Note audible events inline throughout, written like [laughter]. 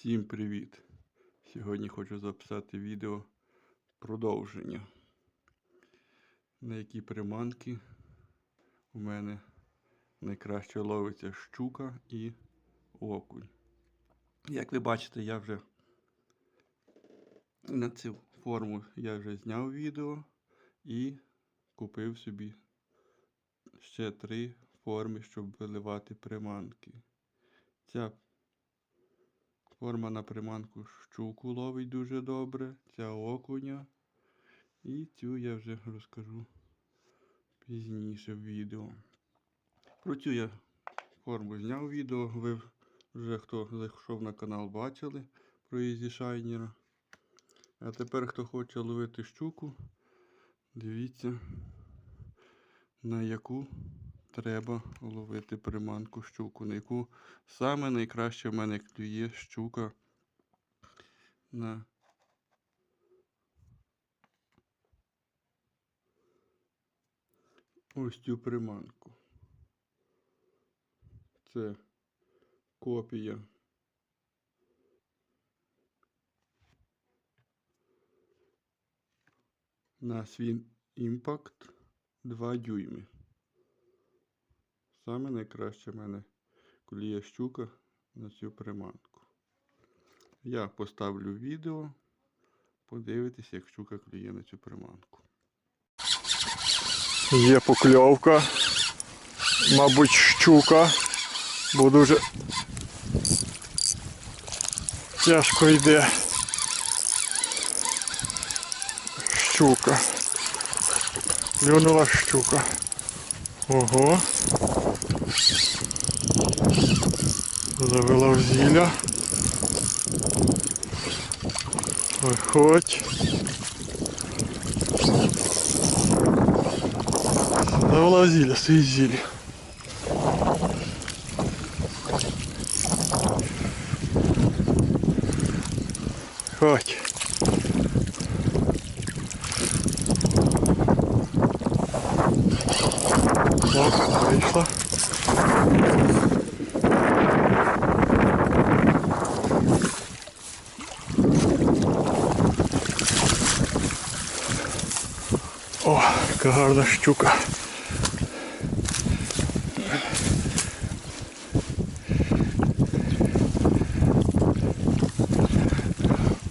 Всім привіт! Сьогодні хочу записати відео продовження. На які приманки у мене найкраще ловиться щука і окунь. Як ви бачите, я вже на цю форму я вже зняв відео і купив собі ще три форми, щоб виливати приманки. Ця Форма на приманку щуку ловить дуже добре, ця окуня. І цю я вже розкажу пізніше в відео. Про цю я форму зняв відео. Ви вже хто зайшов на канал бачили про Ізі Шайнера. А тепер хто хоче ловити щуку, дивіться на яку треба ловити приманку щуку, на яку саме найкраще в мене клює щука на ось цю приманку. Це копія. На свій імпакт 2 дюйми. Саме найкраще в мене клює щука на цю приманку. Я поставлю відео, подивитися, як щука клює на цю приманку. Є покльовка. Мабуть, щука, бо дуже тяжко йде. Щука. Клюнула щука. Ого. Завела в зілля. Виходь. Завела в зілля, стоїть зілля. Ходь. О, яка гарна щука.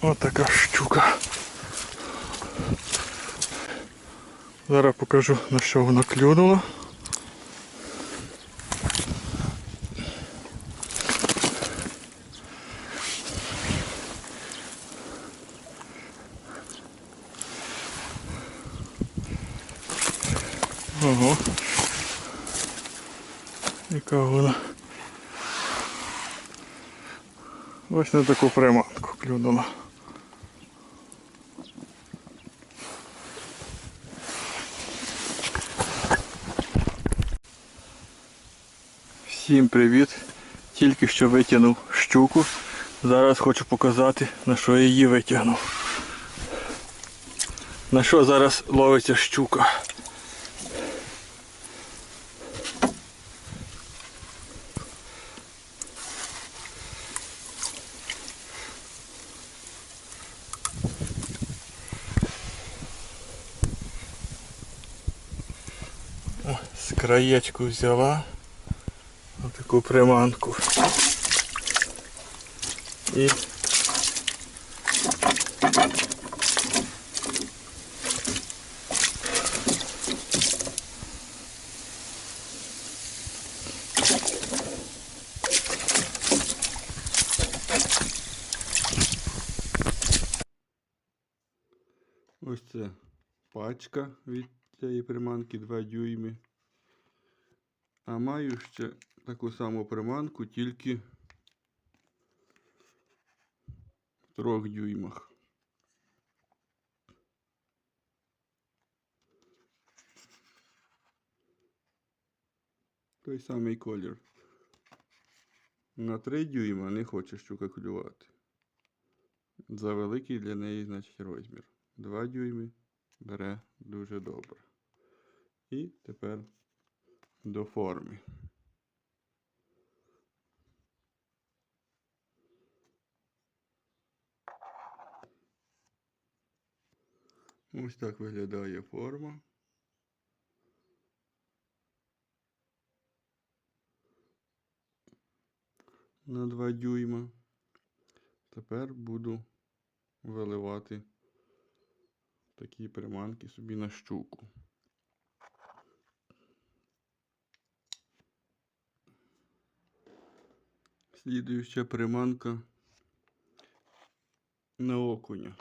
О, така щука. Зараз покажу на що вона клюнула. Ого. Яка вона. Ось на таку приманку клюнула. Всім привіт! Тільки що витягнув щуку. Зараз хочу показати, на що я її витягнув. На що зараз ловиться щука. Краєчку взяла таку приманку. І Ось це пачка від цієї приманки 2 дюйми. А маю ще таку саму приманку, тільки в трьох дюймах. Той самий колір. На 3 дюйма не хоче щука клювати. За великий для неї, значить, розмір. 2 дюйми бере дуже добре. І тепер до форми. Ось так виглядає форма. На 2 дюйма. Тепер буду виливати такі приманки собі на щуку. Слідуюча приманка на окуня.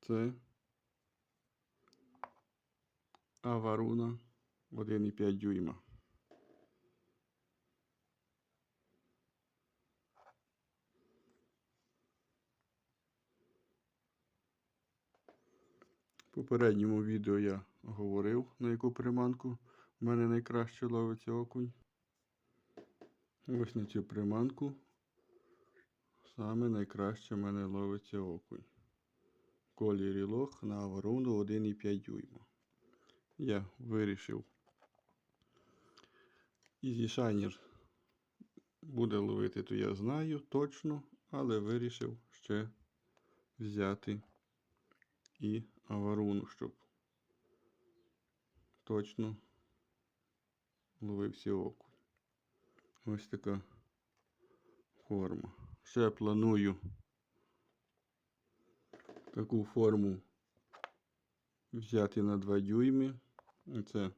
Це аваруна 1,5 дюйма. Попередньому відео я говорив, на яку приманку в мене найкраще ловиться окунь. Ось на цю приманку саме найкраще в мене ловиться окунь. В кольорі лох на аваруну 1,5 дюйма. Я вирішив. Ізі шайнер буде ловити, то я знаю точно, але вирішив ще взяти і аваруну, щоб точно ловився окунь. Ось така форма. Ще планую таку форму взяти на 2 дюйми. Це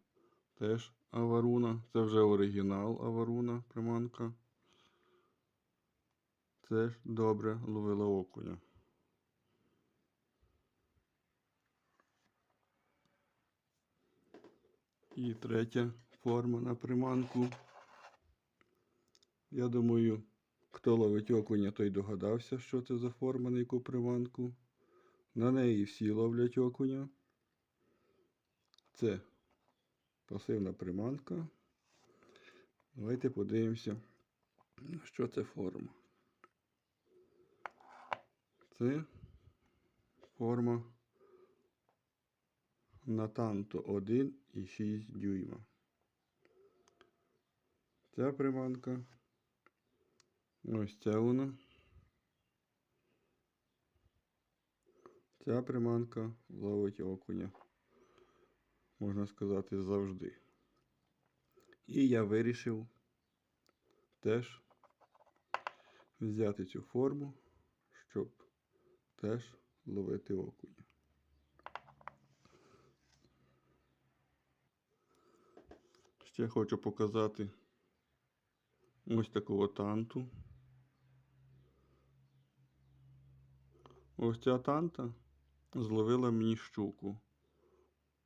теж аваруна. Це вже оригінал аваруна приманка. Це ж добре ловила окуня. І третя форма на приманку. Я думаю, хто ловить окуня, той догадався, що це за форма на яку приманку. На неї всі ловлять окуня. Це пасивна приманка. Давайте подивимося, що це форма. Це форма Натанто 1,6 дюйма. Ця приманка. Ось ця вона. Ця приманка ловить окуня, можна сказати, завжди. І я вирішив теж взяти цю форму, щоб теж ловити окуня. Ще хочу показати ось такого танту. Ось ця танта зловила мені щуку.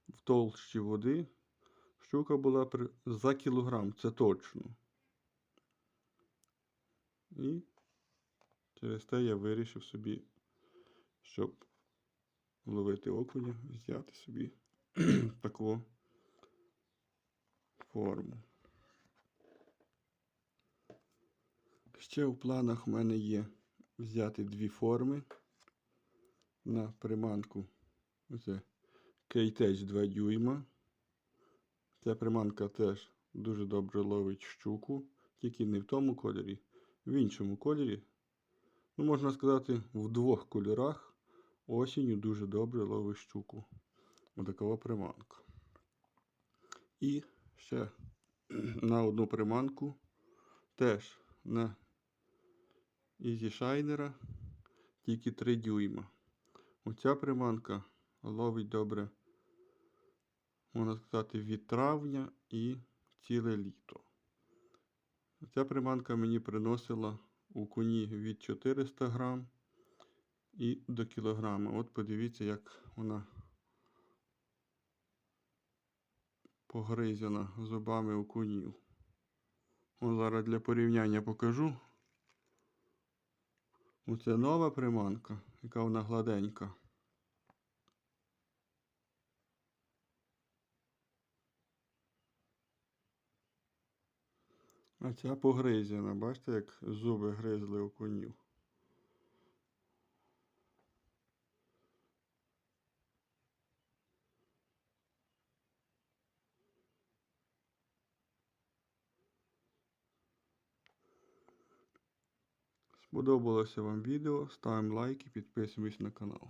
В толщі води щука була при... за кілограм, це точно. І через те я вирішив собі, щоб ловити окуня, взяти собі [clears throat] таку форму. Ще в планах в мене є взяти дві форми на приманку. Це кейтеч 2 дюйма. Ця приманка теж дуже добре ловить щуку, тільки не в тому кольорі, в іншому кольорі. Ну, можна сказати, в двох кольорах осінню дуже добре ловить щуку. Отакова приманка. І ще на одну приманку теж на Ізі Шайнера тільки 3 дюйма. Оця приманка ловить добре, можна сказати, від травня і ціле літо. Ця приманка мені приносила у коні від 400 грам і до кілограма. От подивіться, як вона погризена зубами у конів. О, зараз для порівняння покажу. Оце нова приманка, яка вона гладенька. А ця погризена, бачите, як зуби гризли у конів. Сподобалося вам відео, ставимо лайки, підписуємось на канал.